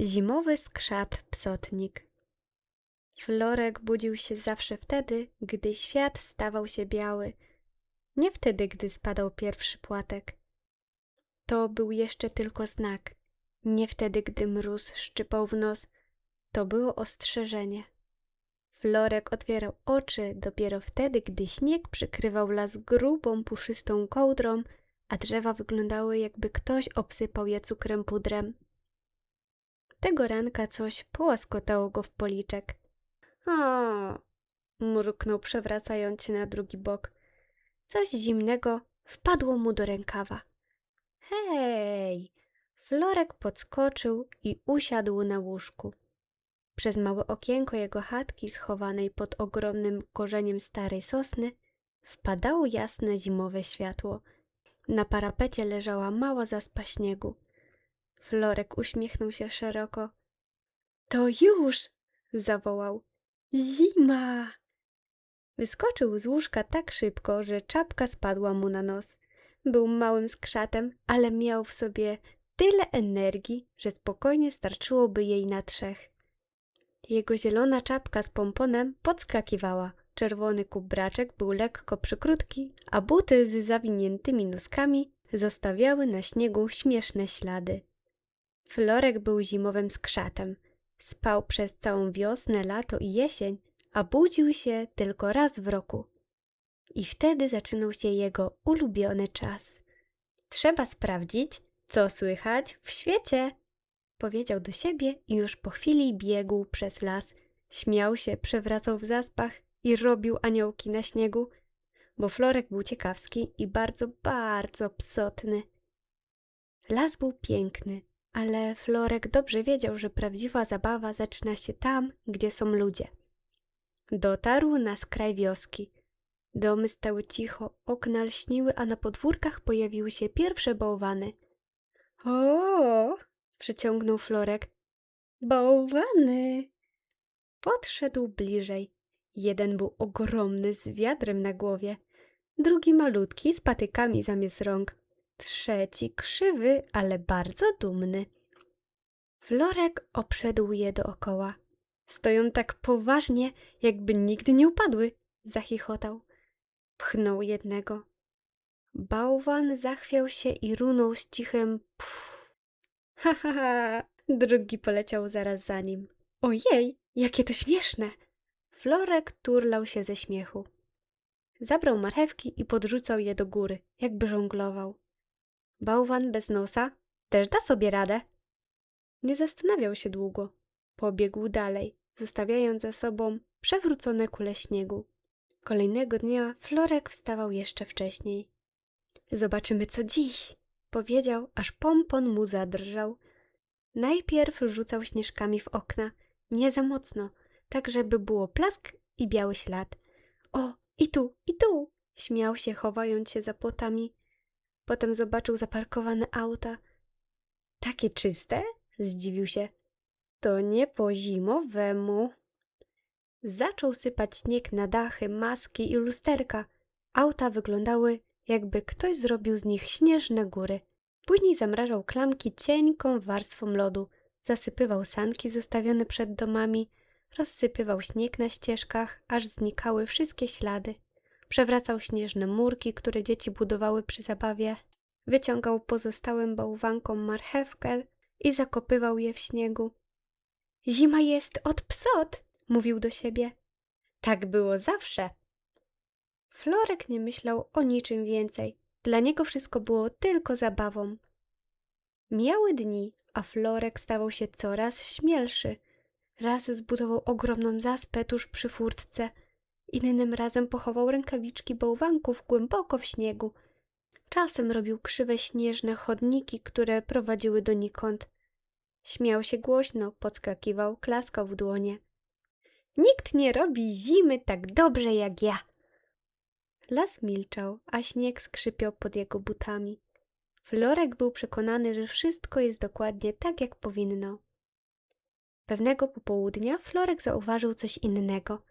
Zimowy skrzat psotnik. Florek budził się zawsze wtedy, gdy świat stawał się biały. Nie wtedy, gdy spadał pierwszy płatek. To był jeszcze tylko znak. Nie wtedy, gdy mróz szczypał w nos. To było ostrzeżenie. Florek otwierał oczy dopiero wtedy, gdy śnieg przykrywał las grubą, puszystą kołdrą, a drzewa wyglądały, jakby ktoś obsypał je cukrem pudrem. Tego ranka coś połaskotało go w policzek. O, mruknął, przewracając się na drugi bok. Coś zimnego wpadło mu do rękawa. Hej! Florek podskoczył i usiadł na łóżku. Przez małe okienko jego chatki, schowanej pod ogromnym korzeniem starej sosny, wpadało jasne zimowe światło. Na parapecie leżała mała zaspa śniegu. Florek uśmiechnął się szeroko. To już! zawołał. Zima! Wyskoczył z łóżka tak szybko, że czapka spadła mu na nos. Był małym skrzatem, ale miał w sobie tyle energii, że spokojnie starczyłoby jej na trzech. Jego zielona czapka z pomponem podskakiwała. Czerwony kubraczek był lekko przykrótki, a buty z zawiniętymi noskami zostawiały na śniegu śmieszne ślady. Florek był zimowym skrzatem. Spał przez całą wiosnę, lato i jesień, a budził się tylko raz w roku. I wtedy zaczynał się jego ulubiony czas. Trzeba sprawdzić, co słychać w świecie, powiedział do siebie i już po chwili biegł przez las. Śmiał się, przewracał w zaspach i robił aniołki na śniegu, bo Florek był ciekawski i bardzo, bardzo psotny. Las był piękny, ale Florek dobrze wiedział, że prawdziwa zabawa zaczyna się tam, gdzie są ludzie. Dotarł na skraj wioski. Domy stały cicho, okna lśniły, a na podwórkach pojawiły się pierwsze bałwany. O! przyciągnął Florek. Bałwany! Podszedł bliżej. Jeden był ogromny, z wiadrem na głowie, drugi malutki, z patykami zamiast rąk, trzeci krzywy, ale bardzo dumny. Florek obszedł je dookoła. Stoją tak poważnie, jakby nigdy nie upadły, zachichotał. Pchnął jednego. Bałwan zachwiał się i runął z cichym pff. Ha, ha, ha. Drugi poleciał zaraz za nim. Ojej, jakie to śmieszne! Florek turlał się ze śmiechu. Zabrał marchewki i podrzucał je do góry, jakby żonglował. Bałwan bez nosa też da sobie radę. Nie zastanawiał się długo. Pobiegł dalej, zostawiając za sobą przewrócone kule śniegu. Kolejnego dnia Florek wstawał jeszcze wcześniej. Zobaczymy, co dziś, powiedział, aż pompon mu zadrżał. Najpierw rzucał śnieżkami w okna, nie za mocno, tak żeby było plask i biały ślad. O, i tu, i tu! Śmiał się, chowając się za płotami. Potem zobaczył zaparkowane auta. Takie czyste? Zdziwił się. To nie po zimowemu. Zaczął sypać śnieg na dachy, maski i lusterka. Auta wyglądały, jakby ktoś zrobił z nich śnieżne góry. Później zamrażał klamki cienką warstwą lodu, zasypywał sanki zostawione przed domami, rozsypywał śnieg na ścieżkach, aż znikały wszystkie ślady. Przewracał śnieżne murki, które dzieci budowały przy zabawie. Wyciągał pozostałym bałwankom marchewkę i zakopywał je w śniegu. Zima jest od psot, mówił do siebie. Tak było zawsze. Florek nie myślał o niczym więcej. Dla niego wszystko było tylko zabawą. Mijały dni, a Florek stawał się coraz śmielszy. Raz zbudował ogromną zaspę tuż przy furtce, innym razem pochował rękawiczki bałwanków głęboko w śniegu. Czasem robił krzywe śnieżne chodniki, które prowadziły donikąd. Śmiał się głośno, podskakiwał, klaskał w dłonie. Nikt nie robi zimy tak dobrze jak ja. Las milczał, a śnieg skrzypiał pod jego butami. Florek był przekonany, że wszystko jest dokładnie tak, jak powinno. Pewnego popołudnia Florek zauważył coś innego.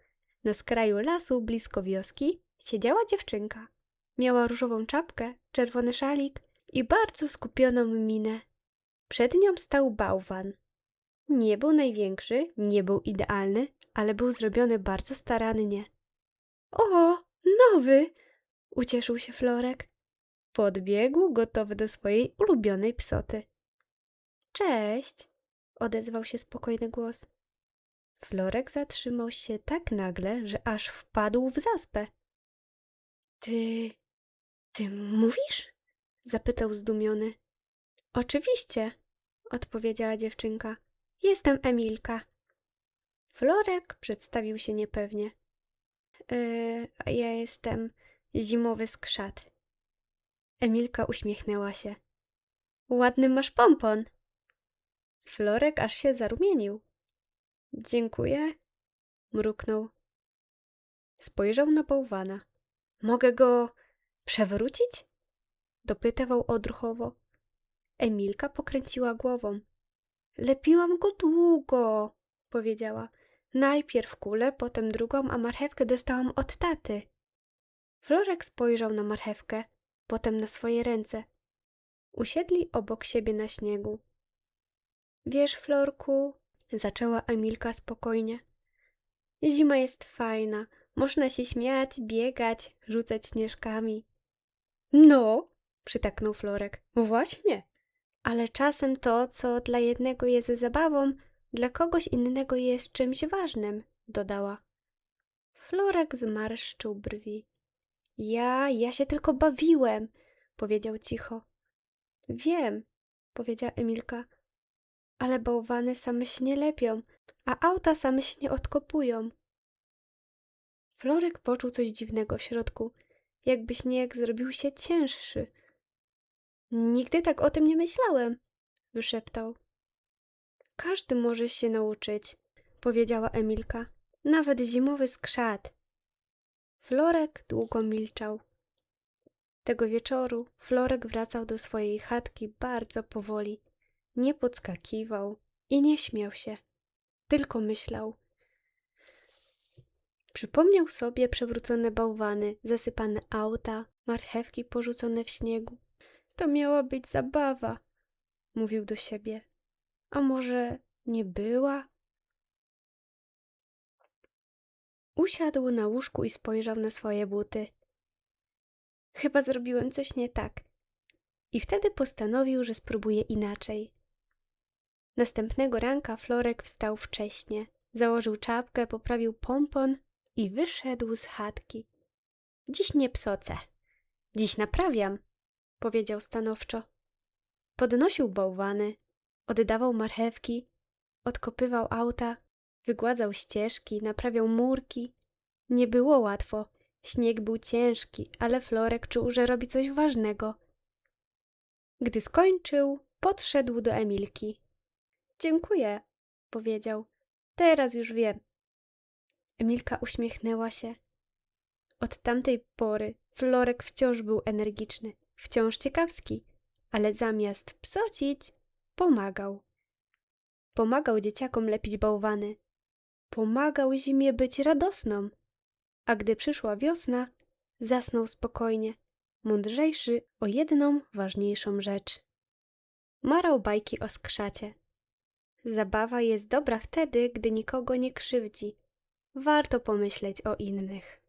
Na skraju lasu, blisko wioski, siedziała dziewczynka. Miała różową czapkę, czerwony szalik i bardzo skupioną minę. Przed nią stał bałwan. Nie był największy, nie był idealny, ale był zrobiony bardzo starannie. O, nowy! Ucieszył się Florek. Podbiegł, gotowy do swojej ulubionej psoty. Cześć! odezwał się spokojny głos. Florek zatrzymał się tak nagle, że aż wpadł w zaspę. Ty. Ty mówisz? zapytał zdumiony. Oczywiście, odpowiedziała dziewczynka. Jestem Emilka. Florek przedstawił się niepewnie. Yy, ja jestem zimowy skrzat. Emilka uśmiechnęła się. Ładny masz pompon. Florek aż się zarumienił. Dziękuję, mruknął. Spojrzał na bałwana. Mogę go przewrócić? Dopytywał odruchowo. Emilka pokręciła głową. Lepiłam go długo, powiedziała. Najpierw kulę, potem drugą, a marchewkę dostałam od taty. Florek spojrzał na marchewkę, potem na swoje ręce. Usiedli obok siebie na śniegu. Wiesz, Florku, zaczęła Emilka spokojnie. Zima jest fajna. Można się śmiać, biegać, rzucać śnieżkami. No, przytaknął Florek. Właśnie. Ale czasem to, co dla jednego jest zabawą, dla kogoś innego jest czymś ważnym, dodała. Florek zmarszczył brwi. Ja, ja się tylko bawiłem, powiedział cicho. Wiem, powiedziała Emilka, ale bałwany same się nie lepią, a auta same się nie odkopują. Florek poczuł coś dziwnego w środku, jakby śnieg zrobił się cięższy. Nigdy tak o tym nie myślałem, wyszeptał. Każdy może się nauczyć, powiedziała Emilka. Nawet zimowy skrzat. Florek długo milczał. Tego wieczoru Florek wracał do swojej chatki bardzo powoli. Nie podskakiwał i nie śmiał się, tylko myślał. Przypomniał sobie przewrócone bałwany, zasypane auta, marchewki porzucone w śniegu. To miała być zabawa, mówił do siebie. A może nie była? Usiadł na łóżku i spojrzał na swoje buty. Chyba zrobiłem coś nie tak. I wtedy postanowił, że spróbuje inaczej. Następnego ranka Florek wstał wcześnie, założył czapkę, poprawił pompon i wyszedł z chatki. Dziś nie psocę. Dziś naprawiam, powiedział stanowczo. Podnosił bałwany, oddawał marchewki, odkopywał auta, wygładzał ścieżki, naprawiał murki. Nie było łatwo. Śnieg był ciężki, ale Florek czuł, że robi coś ważnego. Gdy skończył, podszedł do Emilki. Dziękuję, powiedział. Teraz już wiem. Emilka uśmiechnęła się. Od tamtej pory Florek wciąż był energiczny, wciąż ciekawski, ale zamiast psocić, pomagał. Pomagał dzieciakom lepić bałwany. Pomagał zimie być radosną. A gdy przyszła wiosna, zasnął spokojnie, mądrzejszy o jedną ważniejszą rzecz. Marał bajki o skrzacie. Zabawa jest dobra wtedy, gdy nikogo nie krzywdzi. Warto pomyśleć o innych.